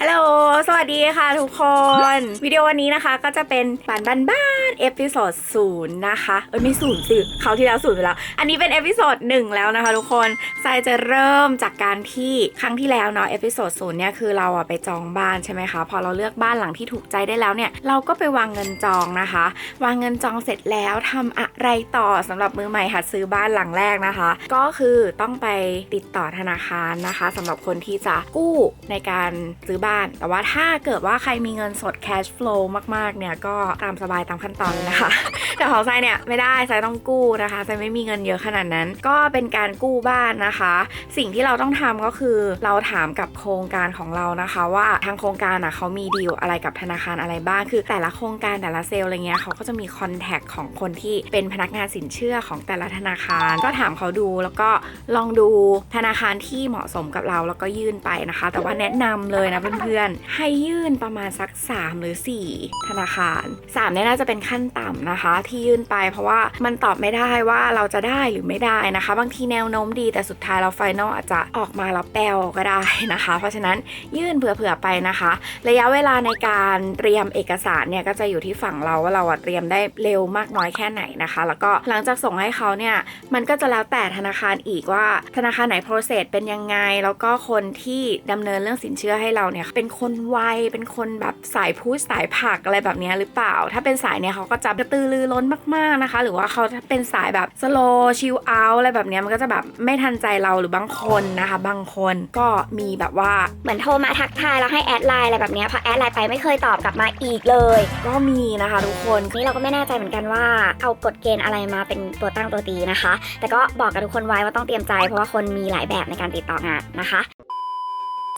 ฮัลโหล สวัสดีค่ะทุกคน วิดีโอวันนี้นะคะก็จะเป็นบ้านบ้านบ้านเอพิโซดศูนย์นะคะ เอ้ยไม่ศูนย์สิเขาที่แล้วศูนย์ไปแล้ว อันนี้เป็นเอพิโซดหนึ่งแล้วนะคะทุกคนทรายจะเริ่มจากการที่ครั้งที่แล้วเนาะเอพิโซดศูนย์เนี่ยคือเราอะไปจองบ้านใช่ไหมคะพอเราเลือกบ้านหลังที่ถูกใจได้แล้วเนี่ยเราก็ไปวางเงินจองนะคะ วางเงินจองเสร็จแล้วทำอะไรต่อสำหรับมือใหม่หัดซื้อบ้านหลังแรกนะคะ ก็คือต้องไปติดต่อธนาคารนะคะสำหรับคนที่จะกู้ในการซื้อบ้านแต่ว่าถ้าเกิดว่าใครมีเงินสด cash flow มากๆ เนี่ย ก็ตามสบายตามขั้นตอนนะคะ แต่ของทรายเนี่ยไม่ได้ทรายต้องกู้นะคะทรายไม่มีเงินเยอะขนาดนั้น ก็เป็นการกู้บ้านนะคะ สิ่งที่เราต้องทำก็คือเราถามกับโครงการของเรานะคะ ว่าทางโครงการอะเขามีดีลอะไรกับธนาคารอะไรบ้าง คือแต่ละโครงการแต่ละเซลล์อะไรเงี้ยเขาก็จะมีคอนแทคของคนที่เป็นพนักงานสินเชื่อของแต่ละธนาคาร ก็ถามเขาดูแล้วก็ลองดูธนาคารที่เหมาะสมกับเราแล้วก็ยื่นไปนะคะ แต่ว่าแนะนำเลยนะเพื่อนๆให้ยื่นประมาณสัก 3 หรือ 4 ธนาคาร 3เนี่ยน่าจะเป็นขั้นต่ำนะคะ ที่ยื่นไปเพราะว่ามันตอบไม่ได้ว่าเราจะได้หรือไม่ได้นะคะ บางทีแนวโน้มดีแต่สุดท้ายเราไฟนอลอาจจะออกมาแล้วแปลก็ได้นะคะ เพราะฉะนั้นยื่นเผื่อๆไปนะคะ ระยะเวลาในการเตรียมเอกสารเนี่ยก็จะอยู่ที่ฝั่งเราว่าเราเตรียมได้เร็วมากน้อยแค่ไหนนะคะ แล้วก็หลังจากส่งให้เขาเนี่ยมันก็จะแล้วแต่ธนาคารอีกว่า ธนาคารไหน process เป็นยังไง แล้วก็คนที่ดำเนินเรื่องสินเชื่อให้เราเนี่ยเป็นคนไวเป็นคนแบบสายพูดสายผักอะไรแบบนี้หรือเปล่า ถ้าเป็นสายเนี่ยเขาก็จะกระตือรือร้นมากๆนะคะ หรือว่าเขาถ้าเป็นสายแบบ slow chill out อะไรแบบนี้มันก็จะแบบไม่ทันใจเราหรือบางคนนะคะ บางคนก็มีแบบว่าเหมือนโทรมาทักทายแล้วให้แอดไลน์อะไรแบบนี้พอแอดไลน์ไปไม่เคยตอบกลับมาอีกเลย ก็มีนะคะทุกคนนี่เราก็ไม่แน่ใจเหมือนกันว่าเอากฎเกณฑ์อะไรมาเป็นตัวตั้งตัวตีนะคะ แต่ก็บอกกับทุกคนไว้ว่าต้องเตรียมใจเพราะว่าคนมีหลายแบบในการติดต่องานนะคะ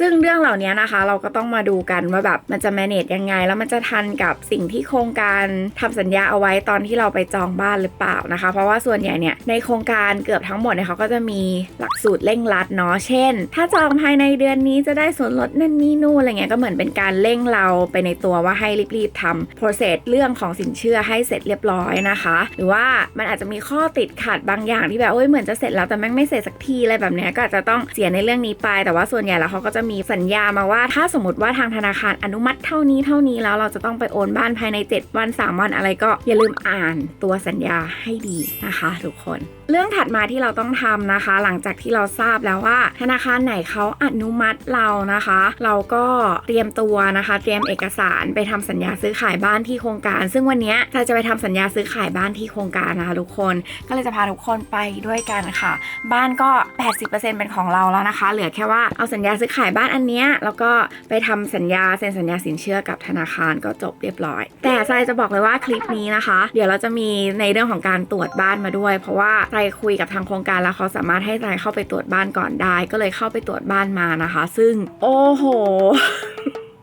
ซึ่งเรื่องเหล่านี้นะคะ เราก็ต้องมาดูกันว่าแบบมันจะ manage ยังไง แล้วมันจะทันกับสิ่งที่โครงการทำสัญญาเอาไว้ตอนที่เราไปจองบ้านหรือเปล่านะคะ เพราะว่าส่วนใหญ่เนี่ยในโครงการเกือบทั้งหมดเนี่ยเขาก็จะมีหลักสูตรเร่งรัดเนาะเช่น ถ้าจองภายในเดือนนี้จะได้ส่วนลดนั่นนี่นู่นอะไรเงี้ยก็เหมือนเป็นการเร่งเราไปในตัวว่าให้รีบๆทำ process เรื่องของสินเชื่อให้เสร็จเรียบร้อยนะคะ หรือว่ามันอาจจะมีข้อติดขัดบางอย่างที่แบบเอ้ยเหมือนจะเสร็จแล้วแต่แม่งไม่เสร็จสักทีอะไรแบบเนี้ยก็อาจจะต้องเสียในเรื่องนี้ไป แต่ว่าส่วนใหญ่แล้วเขาก็จะมีสัญญามาว่าถ้าสมมติว่าทางธนาคารอนุมัติเท่านี้เท่านี้แล้วเราจะต้องไปโอนบ้านภายใน 7 วัน 3 วันอะไรก็อย่าลืมอ่านตัวสัญญาให้ดีนะคะทุกคน เรื่องถัดมาที่เราต้องทำนะคะ หลังจากที่เราทราบแล้วว่า ธนาคารไหนเขาอนุมัติเรานะคะ เราก็เตรียมตัวนะคะ เตรียมเอกสารไปทำสัญญาซื้อขายบ้านที่โครงการ ซึ่งวันนี้เราจะไปทำสัญญาซื้อขายบ้านที่โครงการนะคะทุกคนก็เลยจะพาทุกคนไปด้วยกันค่ะ บ้านก็ 80%เป็นของเราแล้วนะคะ เหลือแค่ว่าเอาสัญญาซื้อขายบ้านอันเนี้ยแล้วก็ไปทำสัญญาเซ็นสัญญาสินเชื่อกับธนาคารก็จบเรียบร้อย แต่ทรายจะบอกเลยว่าคลิปนี้นะคะ เดี๋ยวเราจะมีในเรื่องของการตรวจบ้านมาด้วย เพราะว่าทรายคุยกับทางโครงการแล้วเขาสามารถให้ทรายเข้าไปตรวจบ้านก่อนได้ ก็เลยเข้าไปตรวจบ้านมานะคะ ซึ่งโอ้โห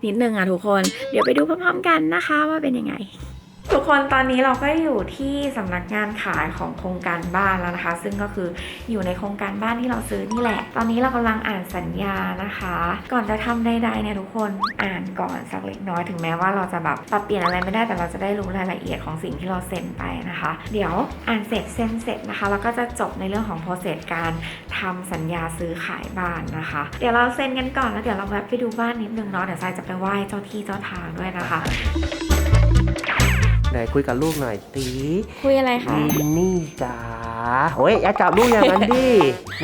นิดนึงอะทุกคน เดี๋ยวไปดูพร้อมๆกันนะคะว่าเป็นยังไง ทุกคนตอนนี้เราก็อยู่ที่สำนักงานขายของโครงการบ้านแล้วนะคะ ซึ่งก็คืออยู่ในโครงการบ้านที่เราซื้อนี่แหละ ตอนนี้เรากำลังอ่านสัญญานะคะ ก่อนจะทำใดๆเนี่ยทุกคนอ่านก่อนสักเล็กน้อยถึงแม้ว่าเราจะแบบปรับเปลี่ยนอะไรไม่ได้แต่เราจะได้รู้รายละเอียดของสิ่งที่เราเซ็นไปนะคะ เดี๋ยวอ่านเสร็จเซ็นเสร็จนะคะแล้วก็จะจบในเรื่องของโปรเซสการทำสัญญาซื้อขายบ้านนะคะ เดี๋ยวเราเซ็นกันก่อนแล้วเดี๋ยวเราแวะไปดูบ้านนิดนึงเนาะเดี๋ยวทรายจะไปไหว้เจ้าที่เจ้าทางด้วยนะคะ ไหนคุยกับลูกหน่อยตีคุยอะไรคะดินนี่จ๋าโอ้ยอย่าจับลูกอย่างนั้นดิ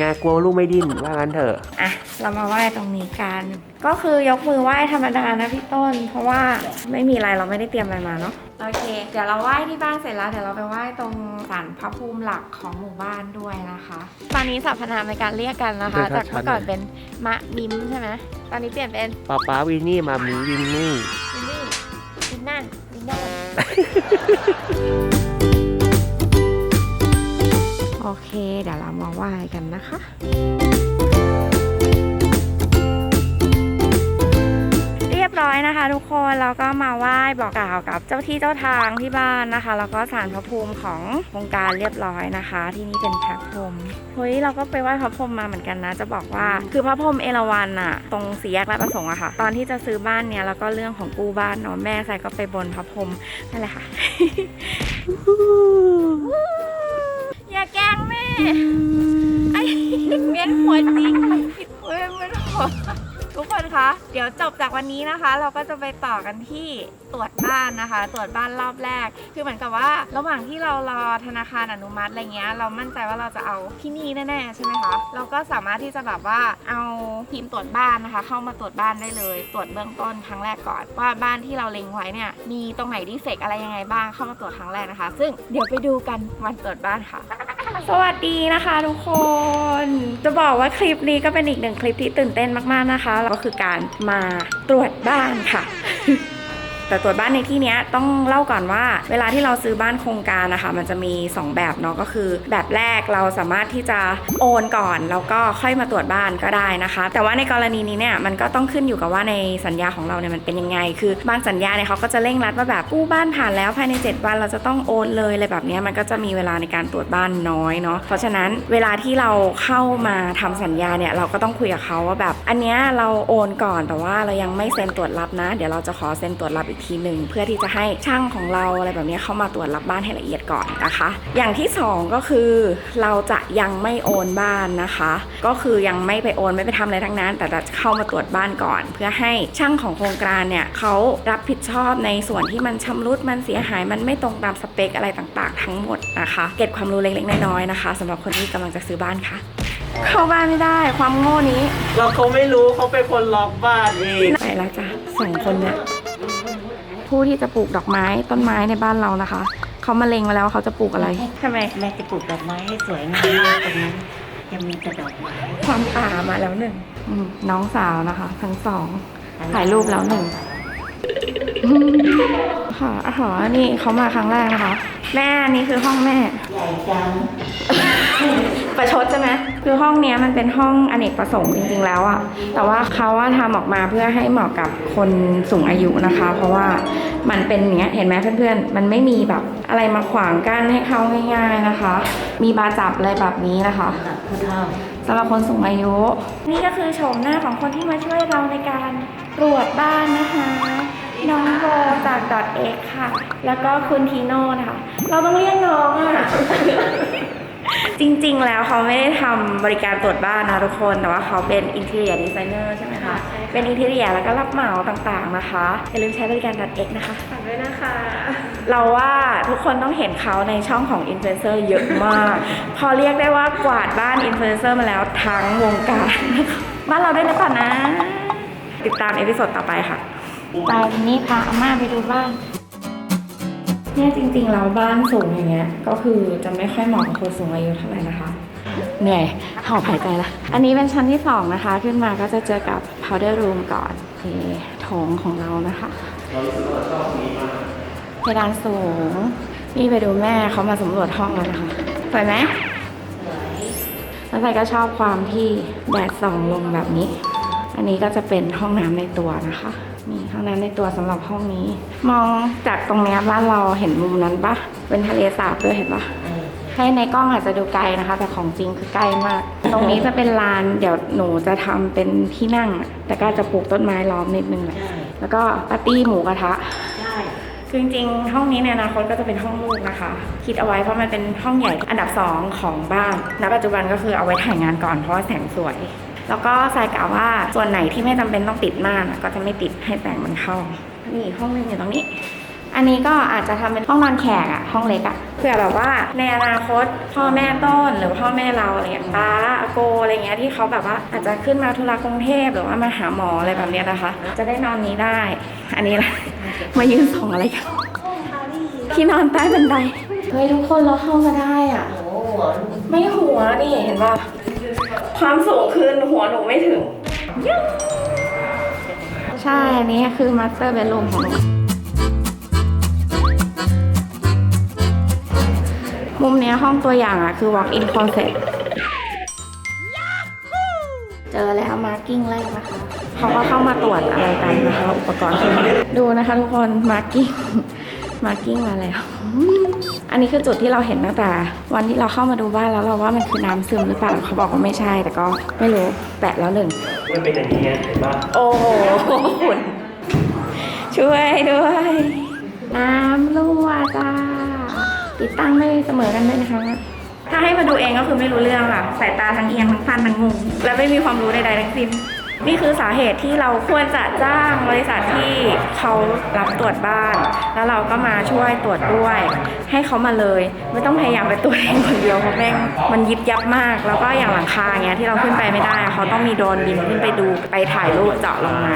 งากลัวลูกไม่ดิ้นว่างั้นเถอะอะเรามาไหว้ตรงนี้กัน ก็คือยกมือไหว้ธรรมดานะพี่ต้น เพราะว่าไม่มีอะไรเราไม่ได้เตรียมอะไรมาเนาะโอเค เดี๋ยวเราไหว้ที่บ้านเสร็จแล้วเดี๋ยวเราไปไหว้ตรงศาลพระภูมิหลักของหมู่บ้านด้วยนะคะ ตอนนี้สรรพนามในการเรียกกันนะคะเรียกชัจาดๆกเมื่อก่อนเป็นมะมิมใช่ไหมตอนนี้เปลี่ยนเป็นป๊าป๊าวินนี่มามีวินนี่วินนี่วินนั่นวินโน่น โอเค เดี๋ยวเรามาไหว้กันนะคะ รียบร้อยนะคะ ทุกคนเราก็มาไหว้บอกกล่าวกับเจ้าที่เจ้าทางที่บ้านนะคะ แล้วก็ศาลพระภูมิของโครงการเรียบร้อยนะคะ ที่นี่เป็นพระพรหมเฮ้ยเราก็ไปไหว้พระพรหมมาเหมือนกันนะ จะบอกว่าคือพระพรหมเอราวัณอะตรงสี่แยกราชประสงค์อะค่ะ ตอนที่จะซื้อบ้านเนี้ยแล้วก็เรื่องของกู้บ้านเนาะแม่ใส่ก็ไปบนพระพรหมนั่นแหละค่ะอย่าแกล้งแม่ไอ้เวียนหัวจริงเว้ยเวียนหัว ทุกคนคะ เดี๋ยวจบจากวันนี้นะคะ เราก็จะไปต่อกันที่ตรวจบ้านนะคะ ตรวจบ้านรอบแรก คือเหมือนกับว่า ระหว่างที่เรารอธนาคารอนุมัติอะไรเงี้ย เรามั่นใจว่าเราจะเอาที่นี่แน่ๆใช่ไหมคะ เราก็สามารถที่จะแบบว่าเอาทีมตรวจบ้านนะคะ เข้ามาตรวจบ้านได้เลย ตรวจเบื้องต้นครั้งแรกก่อน ว่าบ้านที่เราเล็งไว้เนี่ย มีตรงไหนดีเฟกอะไรยังไงบ้าง เข้ามาตรวจครั้งแรกนะคะ ซึ่งเดี๋ยวไปดูกันวันตรวจบ้านค่ะ สวัสดีนะคะทุกคน จะบอกว่าคลิปนี้ก็เป็นอีกหนึ่งคลิปที่ตื่นเต้นมากๆนะคะแล้วก็คือการมาตรวจบ้านค่ะ แต่ตรวจบ้านในที่นี้ต้องเล่าก่อนว่า เวลาที่เราซื้อบ้านโครงการนะคะ มันจะมี 2 แบบเนาะก็คือ แบบแรกเราสามารถที่จะโอนก่อนแล้วก็ค่อยมาตรวจบ้านก็ได้นะคะ แต่ว่าในกรณีนี้เนี่ยมันก็ต้องขึ้นอยู่กับว่าในสัญญาของเราเนี่ยมันเป็นยังไง คือบางสัญญาเนี่ยเขาก็จะเร่งรัดว่าแบบกู้บ้านผ่านแล้วภายใน 7 วันเราจะต้องโอนเลยอะไรแบบนี้มันก็จะมีเวลาในการตรวจบ้านน้อยเนาะเพราะฉะนั้นเวลาที่เราเข้ามาทำสัญญาเนี่ยเราก็ต้องคุยกับเขาว่าแบบ อันเนี้ยเราโอนก่อนแต่ว่าเรายังไม่เซ็นตรวจรับนะ เดี๋ยวเราจะขอเซ็นตรวจรับอีกทีหนึ่งเพื่อที่จะให้ช่างของเราอะไรแบบเนี้ยเข้ามาตรวจรับบ้านให้ละเอียดก่อนนะคะ อย่างที่สองก็คือ เราจะยังไม่โอนบ้านนะคะ ก็คือยังไม่ไปโอนไม่ไปทำอะไรทั้งนั้น แต่จะเข้ามาตรวจบ้านก่อน เพื่อให้ช่างของโครงการเนี่ยเขารับผิดชอบในส่วนที่มันชำรุดมันเสียหายมันไม่ตรงตามสเปคอะไรต่างๆ ทั้งหมดนะคะเก็บความรู้เล็กๆน้อยๆนะคะสำหรับคนที่กำลังจะซื้อบ้านค่ะเข้าบ้านไม่ได้ความโง่นี้ เราเขาไม่รู้เขาเป็นคนล็อกบ้านเองไปแล้วจ้ะสองคนเนี่ย ผู้ที่จะปลูกดอกไม้ต้นไม้ในบ้านเรานะคะ เขามาเล็งมาแล้วว่าเขาจะปลูกอะไรทำไมแม่จะปลูกดอกไม้ให้สวยงามมากตรงนั้นยังมีแต่ดอกไม้ความป่ามาแล้วหนึ่งอืมน้องสาวนะคะ ทั้งสองถ่ายรูปแล้วหนึ่งค่ะอ๋อนี่เขามาครั้งแรกนะคะ แม่อันนี่คือห้องแม่ ใหญ่จัง ประชดใช่ไหมคือห้องเนี้ยมันเป็นห้องอเนกประสงค์จริงๆแล้วอะแต่ว่าเขาว่าทำออกมาเพื่อให้เหมาะกับคนสูงอายุนะคะ เพราะว่ามันเป็นอย่างเนี้ยเห็นไหมเพื่อนๆ มันไม่มีแบบอะไรมาขวางกั้นให้เขาง่าย ๆนะคะ มีบาร์จับอะไรแบบนี้นะคะสำหรับผู้เฒ่าสำหรับคนสูงอายุ นี่ก็คือโฉมหน้าของคนที่มาช่วยเราในการตรวจบ้านนะคะ น้องโบจากดอทเอกค่ะ แล้วก็คุณทีโน่นะคะ เราต้องเรียกน้องอะจริงๆ แล้วเขาไม่ได้ทำบริการตรวจบ้านนะทุกคน แต่ว่าเขาเป็นอินเท r รียดีไซเนอร์ใช่ไหมคะ เป็นอินเท r รียแล้วก็รับเหมาต่างๆนะคะ อย่าลืมใช้บริการดัดเอ็กนะคะ ฝากด้วยนะคะ เราว่าทุกคนต้องเห็นเขาในช่องของอินฟลูเอนเซอร์เยอะมาก พอเรียกได้ว่ากวาดบ้านอินฟลูเอนเซอร์มาแล้วทั้งวงการนะคะบ้านเราได้หรือเปล่านะ ติดตามเอพิโซดต่อไปค่ะ ไปวันนี้พาอาม่าไปดูบ้านเนี่ยจริงๆแล้วบ้านสูงอย่างเงี้ย ก็คือจะไม่ค่อยเหมาะกับคนสูงอายุเท่าไหร่นะคะ เหนื่อยหอบหายใจละอันนี้เป็นชั้นที่สองนะคะ ขึ้นมาก็จะเจอกับ powder room ก่อนโอเคโถงของเรานะคะเพดานสูง นี่ไปดูแม่เขามาสำรวจห้องแล้วนะคะสวยไหมแล้วใส่ก็ชอบความที่แดดส่องลงแบบนี้ อันนี้ก็จะเป็นห้องน้ำในตัวนะคะ นี่ห้องน้ำในตัวสำหรับห้องนี้ มองจากตรงนี้บ้านเราเห็นมุมนั้นปะเป็นทะเลสาบด้วยเห็นปะให้ในกล้องอาจจะดูไกลนะคะ แต่ของจริงคือใกล้มาก ตรงนี้จะเป็นลานเดี๋ยวหนูจะทำเป็นที่นั่ง แต่ก็จะปลูกต้นไม้ล้อมนิดนึงแหละแล้วก็ปาร์ตี้หมูกระทะคือจริงๆ ห้องนี้ในอนาคตก็จะเป็นห้องลูกนะคะ คิดเอาไว้เพราะมันเป็นห้องใหญ่อันดับสองของบ้านณปัจจุบันก็คือเอาไว้ถ่ายงานก่อนเพราะว่าแสงสวย แล้วก็ทรายกล่าวว่าส่วนไหนที่ไม่จำเป็นต้องติดม่านอะก็จะไม่ติดให้แสงมันเข้า นี่ห้องนึงอยู่ตรงนี้ อันนี้ก็อาจจะทำเป็นห้องนอนแขกอะห้องเล็กอะเผื่อแบบว่าในอนาคตพ่อแม่ต้นหรือพ่อแม่เราอะไรอย่างป้าอาโกอะไรเงี้ยที่เขาแบบว่าอาจจะขึ้นมาธุระกรุงเทพหรือว่ามาหาหมออะไรแบบเนี้ยนะคะ จะได้นอนนี้ได้ อันนี้แหละมายืนส่องอะไรกันที่นอนใต้บันไดเฮ้ยทุกคนเราเข้ามาได้อะโอ้โหไม่หัวนี่เห็นป่ะ ความสูงคือหัวหนูไม่ถึง ใช่อันนี้คือมาสเตอร์เบดรูมของหนูมุมเนี้ยห้องตัวอย่างอะ คือ walk in closet เจอแล้วมาร์กิ้งแรกนะคะเขาก็เข้ามาตรวจอะไรกันนะคะ อุปกรณ์ดูนะคะทุกคนมาร์กิ้ง มาร์กิ้งมาแล้ว อันนี้คือจุดที่เราเห็นตั้งแต่ วันที่เราเข้ามาดูบ้านแล้วเราว่ามันคือน้ำซึมหรือเปล่าเขาบอกว่าไม่ใช่ แต่ก็ไม่รู้แปะแล้วหนึ่งมันเป็นอย่างนี้ไงเห็นปะโอ้โหฝุ่นช่วยด้วย น้ำรั่วจ้าติดตั้งไม่เสมอกันด้วยนะคะ ถ้าให้มาดูเองก็คือไม่รู้เรื่องค่ะ สายตาทั้งเอียงทั้งฟันทั้งงงและไม่มีความรู้ใดๆทั้งสิ้น นี่คือสาเหตุที่เราควรจะจ้างบริษัทที่เขารับตรวจบ้าน แล้วเราก็มาช่วยตรวจด้วย ให้เขามาเลย ไม่ต้องพยายามไปตรวจเองคนเดียวเพราะแม่งมันยิบยับมาก แล้วก็อย่างหลังคาเงี้ยที่เราขึ้นไปไม่ได้ เขาต้องมีโดรนบินขึ้นไปดูไปถ่ายรูปเจาะลงมา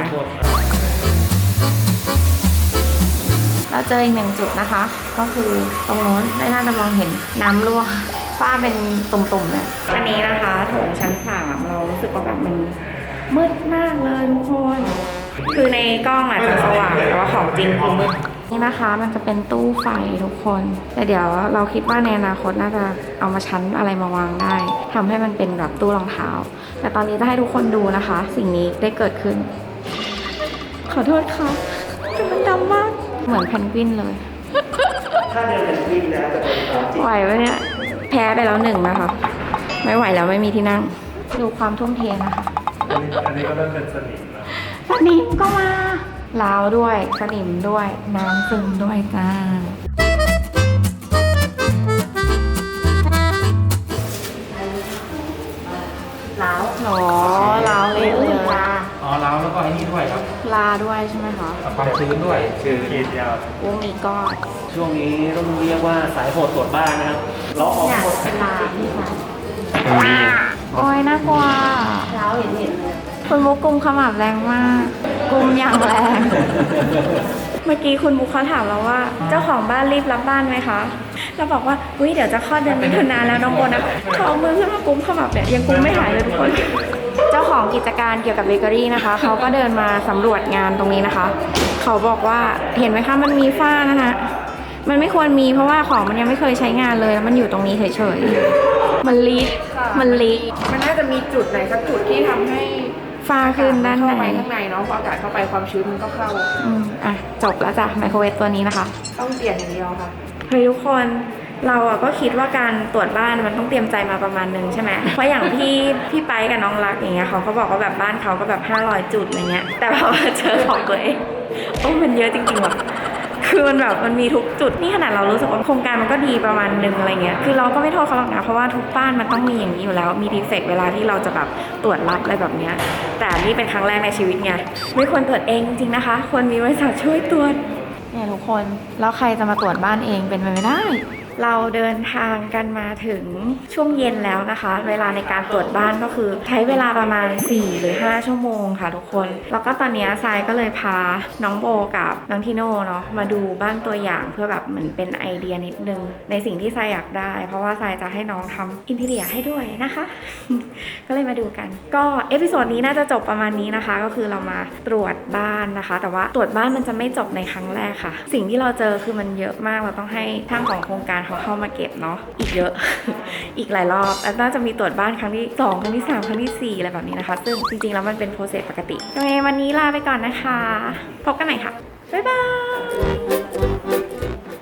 เราเจออีกหนึ่งจุดนะคะ ก็คือตรงโน้นได้น่าจะมองเห็นน้ำรั่วฝ้าเป็นตุ่มๆเนี่ยอันนี้นะคะโถงชั้นสามเรารู้สึกว่าแบบมัน มืดมากเลยทุกคน คือในกล้องอาจจะสว่างแต่ว่าของจริงคือมืดนี่นะคะมันจะเป็นตู้ไฟทุกคน แต่เดี๋ยวเราคิดว่าในอนาคตน่าจะเอามาชั้นอะไรมาวางได้ทำให้มันเป็นแบบตู้รองเท้า แต่ตอนนี้จะให้ทุกคนดูนะคะ สิ่งนี้ได้เกิดขึ้น ขอโทษค่ะแต่มันดำมาก เหมือนเพนกวินเลย ถ้าเดินเป็นวิ่งนะจะเป็นความจริงไหวไหมเนี่ย แพ้ไปแล้วหนึ่งนะคะ ไม่ไหวแล้วไม่มีที่นั่ง ดูความทุ่มเทนะคะ อันนี้ก็เริ่มเป็นสนิมแล้วสนิมก็มาลาวด้วยสนิมด้วยน้ำซึมด้วยจ้าลาวหรอลาวเละเลยอ๋อแล้วแล้วก็ไอ้นี่ด้วยครับลาด้วยใช่ไหมคะความชื้นด้วยคือขีดยาววงนี้ก็ช่วงนี้ต้องเรียกว่าสายโหดตรวจบ้านนะครับล้อออกอยากหมดเป็นลาพี่คะ โอ้ยน่ากลัวเท้าเห็นเห็นเลยคุณมุกกุมขมับแรงมาก กุมอย่างแรง เมื่อกี้คุณมุกเขาถามเราว่า เจ้าของบ้านรีบรับบ้านไหมคะ เราบอกว่าอุ้ยเดี๋ยวจะคลอดเดือนมิถุนายนแล้วน้องโบนะเขาเอามือขึ้นมากุมขมับเนี่ยยังกุมไม่หายเลยทุกคน เจ้าของกิจการเกี่ยวกับเบเกอรี่นะคะ เขาก็เดินมาสำรวจงานตรงนี้นะคะ เขาบอกว่าเห็นไหมคะมันมีฝ้านะคะมันไม่ควรมีเพราะว่าของมันยังไม่เคยใช้งานเลยแล้วมันอยู่ตรงนี้เฉยๆ มันลีด มันลีดมันน่าจะมีจุดไหนสักจุดที่ทำให้ฝ้าขึ้นด้านเข้าในไปข้างในเนาะพออากาศเข้าไปความชื้นมันก็เข้า อืมอะจบแล้วจ้ะไมโครเวฟตัวนี้นะคะ ต้องเปลี่ยนอย่างเดียวค่ะ เฮ้ยทุกคนเราอะก็คิดว่าการตรวจบ้านมันต้องเตรียมใจมาประมาณนึงใช่ไหม เพราะอย่างพี่พี่ไปกับน้องรักอย่างเงี้ยเขาก็บอกว่าแบบบ้านเขาก็แบบ 500 จุดอะไรเงี้ย แต่พอมาเจอของตัวเองโอ้มันเยอะจริงๆว่ะ คือมันแบบมันมีทุกจุดนี่ขนาดเรารู้สึกว่าโครงการมันก็ดีประมาณนึงอะไรเงี้ยคือเราก็ไม่โทษเขาหรอกนะเพราะว่าทุกบ้านมันต้องมีอย่างนี้อยู่แล้วมีดีเฟกเวลาที่เราจะแบบตรวจรับอะไรแบบเนี้ยแต่นี่เป็นครั้งแรกในชีวิตไงไม่ควรตรวจเองจริงๆนะคะ ควรมีบริษัทช่วยตรวจเนี่ยทุกคนแล้วใครจะมาตรวจบ้านเองเป็นไปไม่ได้ เราเดินทางกันมาถึงช่วงเย็นแล้วนะคะ เวลาในการตรวจบ้านก็คือ ใช้เวลาประมาณ 4 หรือ 5 ชั่วโมงค่ะทุกคน แล้วก็ตอนนี้ทรายก็เลยพาน้องโบกับน้องทิโน่เนาะมาดูบ้านตัวอย่างเพื่อแบบเหมือนเป็นไอเดียนิดนึง ในสิ่งที่ทรายอยากได้ เพราะว่าทรายจะให้น้องทำอินทีเรียให้ด้วยนะคะ ก็เลยมาดูกัน ก็เอพิโซดนี้น่าจะจบประมาณนี้นะคะ ก็คือเรามาตรวจบ้านนะคะ แต่ว่าตรวจบ้านมันจะไม่จบในครั้งแรกค่ะ สิ่งที่เราเจอคือมันเยอะมากเราต้องให้ทางของโครงการเขาเข้ามาเก็บเนาะอีกเยอะ อีกหลายรอบแล้วน่าจะมีตรวจบ้านครั้งที่สองครั้งที่สามครั้งที่สี่อะไรแบบนี้นะคะ ซึ่งจริงๆ แล้วมันเป็นโปรเซสปกติยังไงวันนี้ลาไปก่อนนะคะ พบกันใหม่ค่ะ บ๊ายบาย